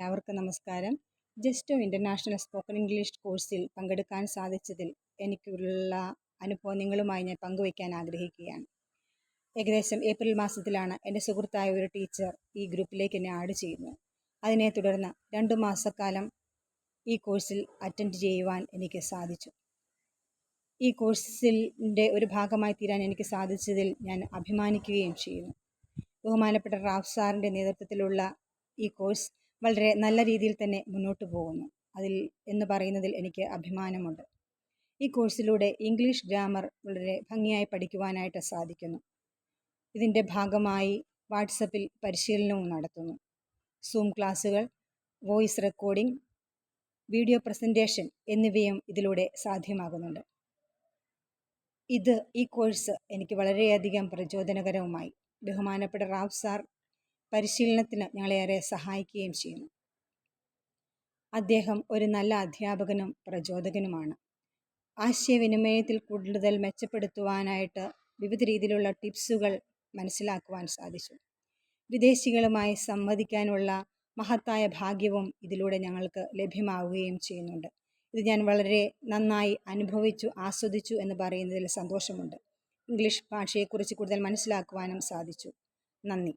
എല്ലാവർക്കും നമസ്കാരം. Justo international spoken English കോഴ്സിൽ പങ്കെടുക്കാൻ സാധിച്ചതിൽ എനിക്കുള്ള അനുഭവം നിങ്ങളുമായി ഞാൻ പങ്കുവയ്ക്കാൻ ആഗ്രഹിക്കുകയാണ്. ഏകദേശം ഏപ്രിൽ മാസത്തിലാണ് എന്റെ സുഹൃത്തായ ഒരു ടീച്ചർ ഈ ഗ്രൂപ്പിലേക്ക് എന്നെ ആഡ് ചെയ്യുന്നത്. അതിനെ തുടർന്ന് രണ്ട് മാസക്കാലം ഈ കോഴ്സിൽ അറ്റൻഡ് ചെയ്യുവാൻ എനിക്ക് സാധിച്ചു. ഈ കോഴ്സിന്റെ ഒരു ഭാഗമായി തീരാൻ എനിക്ക് സാധിച്ചതിൽ ഞാൻ അഭിമാനിക്കുകയും ചെയ്യുന്നു. ബഹുമാനപ്പെട്ട റാഫ് സാറിന്റെ നേതൃത്വത്തിലുള്ള ഈ കോഴ്സ് വളരെ നല്ല രീതിയിൽ തന്നെ മുന്നോട്ട് പോകുന്നു. അതിൽ എന്ന് പറയുന്നതിൽ എനിക്ക് അഭിമാനമുണ്ട്. ഈ കോഴ്സിലൂടെ ഇംഗ്ലീഷ് ഗ്രാമർ വളരെ ഭംഗിയായി പഠിക്കുവാനായിട്ട് സാധിക്കുന്നു. ഇതിന്റെ ഭാഗമായി വാട്സപ്പിൽ പരിശീലനവും നടത്തുന്നു. സൂം ക്ലാസ്സുകൾ വോയിസ് റെക്കോർഡിംഗ് വീഡിയോ പ്രസന്റേഷൻ എന്നിവയും ഇതിലൂടെ സാധ്യമാകുന്നുണ്ട്. ഇത് ഈ കോഴ്സ് എനിക്ക് വളരെയധികം പ്രചോദനകരവുമായി ബഹുമാനപ്പെട്ട റാവ് സാർ പരിശീലനത്തിന് ഞങ്ങളേറെ സഹായിക്കുകയും ചെയ്യുന്നു. അദ്ദേഹം ഒരു നല്ല അധ്യാപകനും പ്രചോദകനുമാണ്. ആശയവിനിമയത്തിൽ കൂടുതൽ മെച്ചപ്പെടുത്തുവാനായിട്ട് വിവിധ രീതിയിലുള്ള ടിപ്സുകൾ മനസ്സിലാക്കുവാൻ സാധിച്ചു. വിദേശികളുമായി സംവദിക്കാനുള്ള മഹത്തായ ഭാഗ്യവും ഇതിലൂടെ ഞങ്ങൾക്ക് ലഭ്യമാവുകയും ചെയ്യുന്നുണ്ട്. ഇത് ഞാൻ വളരെ നന്നായി അനുഭവിച്ചു ആസ്വദിച്ചു എന്ന് പറയുന്നതിൽ സന്തോഷമുണ്ട്. ഇംഗ്ലീഷ് ഭാഷയെക്കുറിച്ച് കൂടുതൽ മനസ്സിലാക്കുവാനും സാധിച്ചു. നന്ദി.